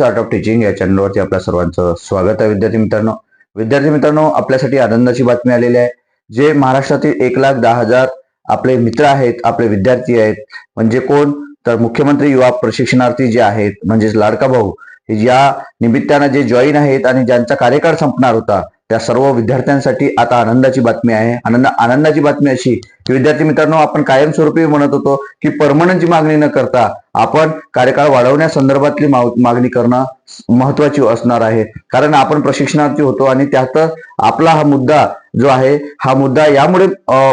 Art of teaching या चॅनलवरती आपल्या सर्वांचं स्वागत आहे. विद्यार्थी मित्रांनो विद्यार्थी मित्रांनो आपल्यासाठी आनंदाची बातमी आलेली आहे जे महाराष्ट्रातील एक लाख दहा हजार आपले मित्र आहेत आपले विद्यार्थी आहेत म्हणजे कोण? तर मुख्यमंत्री युवा प्रशिक्षणार्थी जे आहेत म्हणजेच लाडका भाऊ या निमित्तानं जे जॉईन आहेत आणि ज्यांचा कार्यकाळ संपणार होता त्या सर्व विद्यार्थ्यांसाठी आता आनंदाची बातमी आहे. आनंद आनंदाची बातमी अशी की विद्यार्थी मित्रांनो आपण कायमस्वरूपी म्हणत होतो की परमनंटची मागणी न करता आपण कार्यकाळ वाढवण्यासंदर्भातली मागणी करणं महत्वाची असणार आहे. कारण आपण प्रशिक्षणार्थी होतो आणि त्यात आपला हा मुद्दा जो आहे हा मुद्दा यामुळे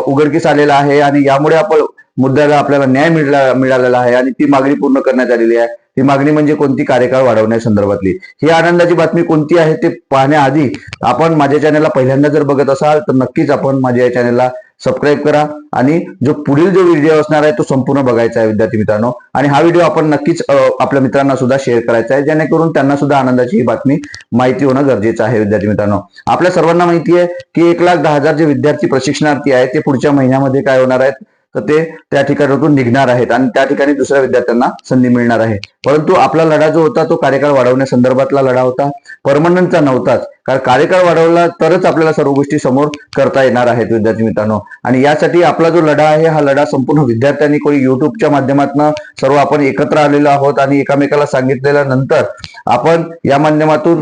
उघडकीस आलेला आहे आणि यामुळे आपण मुद्द्याला आपल्याला न्याय मिळाला मिळालेला आहे आणि ती मागणी पूर्ण करण्यात आलेली आहे. ती मागणी म्हणजे कोणती कार्यकाळ वाढवण्यासंदर्भातली ही आनंदाची बातमी कोणती आहे ते पाहण्याआधी आपण माझ्या चॅनलला पहिल्यांदा जर बघत असाल तर नक्कीच आपण माझ्या या चॅनलला सबस्क्राईब करा आणि जो पुढील जो व्हिडिओ असणार आहे तो संपूर्ण बघायचा आहे विद्यार्थी मित्रांनो. आणि हा व्हिडिओ आपण नक्कीच आपल्या मित्रांना सुद्धा शेअर करायचा आहे जेणेकरून त्यांना सुद्धा आनंदाची ही बातमी माहिती होणं गरजेचं आहे विद्यार्थी मित्रांनो. आपल्या सर्वांना माहिती आहे की एक लाख दहा हजार जे विद्यार्थी प्रशिक्षणार्थी आहेत ते पुढच्या महिन्यामध्ये काय होणार आहेत? तर ते त्या ठिकाणातून निघणार आहेत आणि त्या ठिकाणी दुसऱ्या विद्यार्थ्यांना संधी मिळणार आहे. परंतु आपला लढा जो होता तो कार्यकाळ वाढवण्यासंदर्भातला लढा होता. परमनंटचा नव्हताच. कारण कार्यकाळ वाढवला तरच आपल्याला सर्व गोष्टी समोर करता येणार आहेत विद्यार्थी मित्रांनो. आणि यासाठी आपला जो लढा आहे हा लढा संपूर्ण विद्यार्थ्यांनी कोणी युट्यूबच्या माध्यमातून सर्व आपण एकत्र आलेलो आहोत आणि एकामेकाला सांगितलेल्या नंतर आपण या माध्यमातून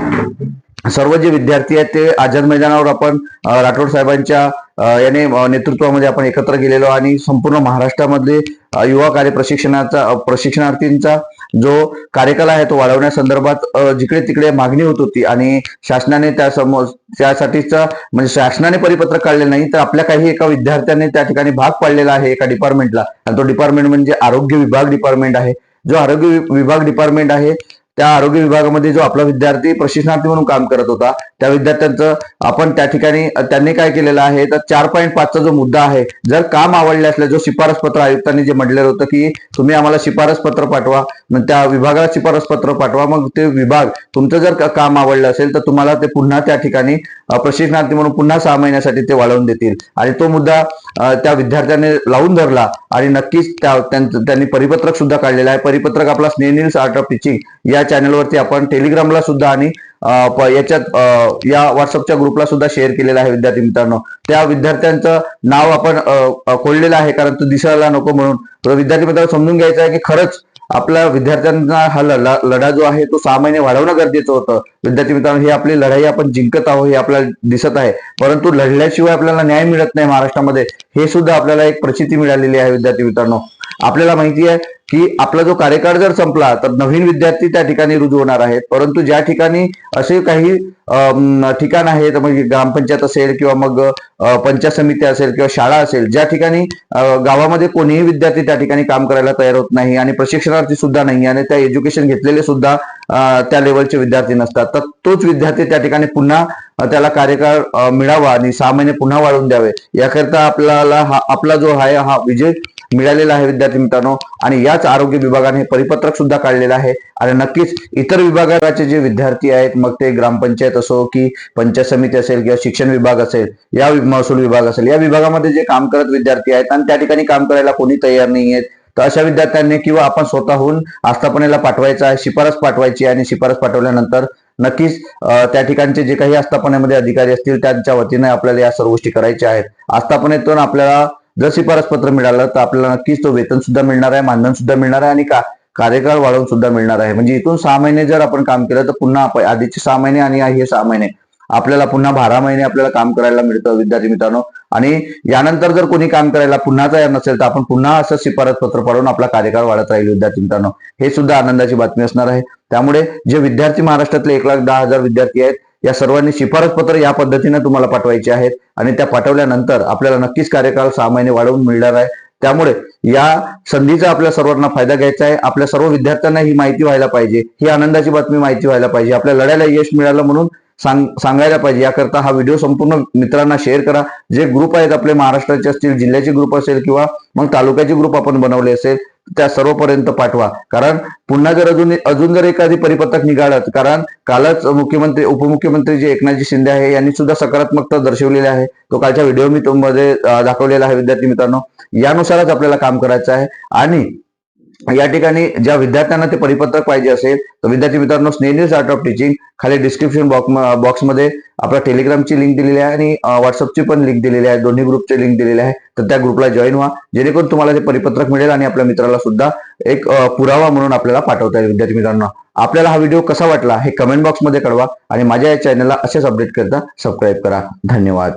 सर्व जे विद्यार्थी आहेत ते आझाद मैदानावर आपण राठोड साहेबांच्या याने नेतृत्वामध्ये आपण एकत्र गेलेलो आणि संपूर्ण महाराष्ट्रामध्ये युवा कार्य प्रशिक्षणाचा प्रशिक्षणार्थींचा जो कार्यकाल आहे तो वाढवण्यासंदर्भात जिकडे तिकडे मागणी होत होती आणि शासनाने त्या समोर त्यासाठीचा म्हणजे शासनाने परिपत्रक काढले नाही तर आपल्या काही एका विद्यार्थ्याने त्या ठिकाणी भाग पाडलेला आहे एका डिपार्टमेंटला आणि तो डिपार्टमेंट म्हणजे आरोग्य विभाग डिपार्टमेंट आहे. जो आरोग्य विभाग डिपार्टमेंट आहे त्या आरोग्य विभागामध्ये जो आपला विद्यार्थी प्रशिक्षणार्थी म्हणून काम करत होता त्या विद्यार्थ्यांचं आपण त्या ठिकाणी त्यांनी काय केलेलं आहे तर चार पॉईंट पाचचा जो मुद्दा आहे जर काम आवडले असले जो शिफारस पत्र आयुक्तांनी जे म्हटलेलं होतं की तुम्ही आम्हाला शिफारस पत्र पाठवा त्या विभागाला शिफारस पत्र पाठवा मग ते विभाग तुमचं जर काम आवडलं असेल तर तुम्हाला ते पुन्हा त्या ठिकाणी प्रशिक्षणार्थी म्हणून पुन्हा सहा महिन्यासाठी ते वाढवून देतील. आणि तो मुद्दा त्या विद्यार्थ्याने लावून धरला आणि नक्कीच त्या त्यांचं- त्यांनी परिपत्रक सुद्धा काढलेला आहे. परिपत्रक आपला स्नेनिल आर्ट ऑफ टीचिंग या चॅनलवरती आपण टेलिग्रामला सुद्धा आणि याच्यात या व्हॉट्सअपच्या ग्रुपला सुद्धा शेअर केलेला आहे विद्यार्थी मित्रांनो. त्या विद्यार्थ्यांचं नाव आपण खोललेलं खोडलेलं आहे कारण तो दिसायला नको म्हणून. विद्यार्थी मित्रांनो समजून घ्यायचं आहे की खरंच आपल्या विद्यार्थ्यांना हा लढा लढा जो आहे तो सहा महिने वाढवणं गरजेचं होतं. विद्यार्थी मित्रांनो ही आपली लढाई आपण जिंकत आहोत हे आपल्याला दिसत आहे. परंतु लढल्याशिवाय आपल्याला न्याय मिळत नाही महाराष्ट्रामध्ये. हे सुद्धा आपल्याला एक प्रचिती मिळालेली आहे विद्यार्थी मित्रांनो. आपल्याला माहिती आहे की आपला जो कार्यकाळ जर संपला तर नवीन विद्यार्थी त्या ठिकाणी रुजू होणार आहेत. परंतु ज्या ठिकाणी असे काही ठिकाण आहेत म्हणजे ग्रामपंचायत असेल किंवा मग पंचायत समिती असेल किंवा शाळा असेल ज्या ठिकाणी गावामध्ये कोणीही विद्यार्थी त्या ठिकाणी काम करायला तयार होत नाही आणि प्रशिक्षणार्थी सुद्धा नाही आणि त्या एज्युकेशन घेतलेले सुद्धा त्या लेवलचे विद्यार्थी नसतात तर तोच विद्यार्थी त्या ठिकाणी पुन्हा त्याला कार्यकाळ मिळावा आणि सहा महिने पुन्हा वाढवून द्यावे. याकरता आपल्याला हा आपला जो आहे हा विजय मिळालेला आहे विद्यार्थी मित्रांनो. आणि याच आरोग्य विभागाने परिपत्रक सुद्धा काढलेलं आहे. आणि नक्कीच इतर विभागाचे जे विद्यार्थी आहेत मग ते ग्रामपंचायत असो की पंचायत समिती असेल किंवा शिक्षण विभाग असेल या वि- महसूल विभाग असेल या विभागामध्ये जे काम करत विद्यार्थी आहेत आणि त्या ठिकाणी काम करायला कोणी तयार नाही आहेत तर अशा विद्यार्थ्यांनी किंवा आपण स्वतःहून आस्थापनेला पाठवायचं आहे शिफारस पाठवायची आणि शिफारस पाठवल्यानंतर नक्कीच त्या ठिकाणचे जे काही आस्थापनेमध्ये अधिकारी असतील त्यांच्या वतीने आपल्याला या सर्व गोष्टी करायच्या आहेत. आस्थापनेतून आपल्याला जर शिफारसपत्र मिळालं तर आपल्याला नक्कीच तो वेतन सुद्धा मिळणार आहे मानधन सुद्धा मिळणार आहे आणि का कार्यकाळ वाढवून सुद्धा मिळणार आहे. म्हणजे इथून सहा महिने जर आपण काम केलं तर पुन्हा आधीचे सहा महिने आणि हे सहा महिने. आपल्याला पुन्हा बारा महिने आपल्याला काम करायला मिळतं विद्यार्थी मित्रांनो. आणि यानंतर जर कोणी काम करायला पुन्हा तयार नसेल तर आपण पुन्हा असं शिफारस पत्र पाडून आपला कार्यकाळ वाढत राहील विद्यार्थी मित्रांनो. हे सुद्धा आनंदाची बातमी असणार आहे. त्यामुळे जे विद्यार्थी महाराष्ट्रातले एक लाख दहा हजार विद्यार्थी आहेत या सर्वांनी शिफारस पत्र या पद्धतीने तुम्हाला पाठवायचे आहेत आणि त्या पाठवल्यानंतर आपल्याला नक्कीच कार्यकाळ सहा महिने वाढवून मिळणार आहे. त्यामुळे या संधीचा आपल्या सर्वांना फायदा घ्यायचा आहे. आपल्या सर्व विद्यार्थ्यांना ही माहिती व्हायला पाहिजे. ही आनंदाची बातमी माहिती व्हायला पाहिजे. आपल्या लढ्याला यश मिळालं म्हणून सांग सांगायला पाहिजे. याकरता हा व्हिडिओ संपूर्ण मित्रांना शेअर करा. जे ग्रुप आहेत आपले महाराष्ट्राचे असतील जिल्ह्याचे ग्रुप असेल किंवा मग तालुक्याचे ग्रुप आपण बनवले असेल त्या सर्वपर्यंत पाठवा. कारण पुन्हा जर अजून अजून जर एखादी परिपत्रक निघालं कारण कालच मुख्यमंत्री उपमुख्यमंत्री जे एकनाथजी शिंदे आहे यांनी सुद्धा सकारात्मकता दर्शवलेली आहे. तो कालच्या व्हिडिओ मी मध्ये दाखवलेला आहे विद्यार्थी मित्रांनो. यानुसारच आपल्याला काम करायचं आहे. आणि या ठिकाणी ज्या विद्यार्थ्यांना ते परिपत्रक पाहिजे असेल तर विद्यार्थी मित्रांनो स्नेनिल्स आर्ट ऑफ टीचिंग खाली डिस्क्रिप्शन बॉक्स बॉक्समध्ये आपल्या टेलिग्रामची लिंक दिलेली आहे आणि व्हॉट्सअपची पण लिंक दिलेली आहे. दोन्ही ग्रुपची लिंक दिलेली आहे. तर त्या ग्रुपला जॉईन व्हा. जेणेकरून तुम्हाला ते परिपत्रक मिळेल आणि आपल्या मित्राला सुद्धा एक पुरावा म्हणून आपल्याला पाठवता येईल. विद्यार्थी मित्रांनो आपल्याला हा व्हिडिओ कसा वाटला हे कमेंट बॉक्समध्ये कळवा आणि माझ्या या चॅनलला असेच अपडेट करता सबस्क्राईब करा. धन्यवाद.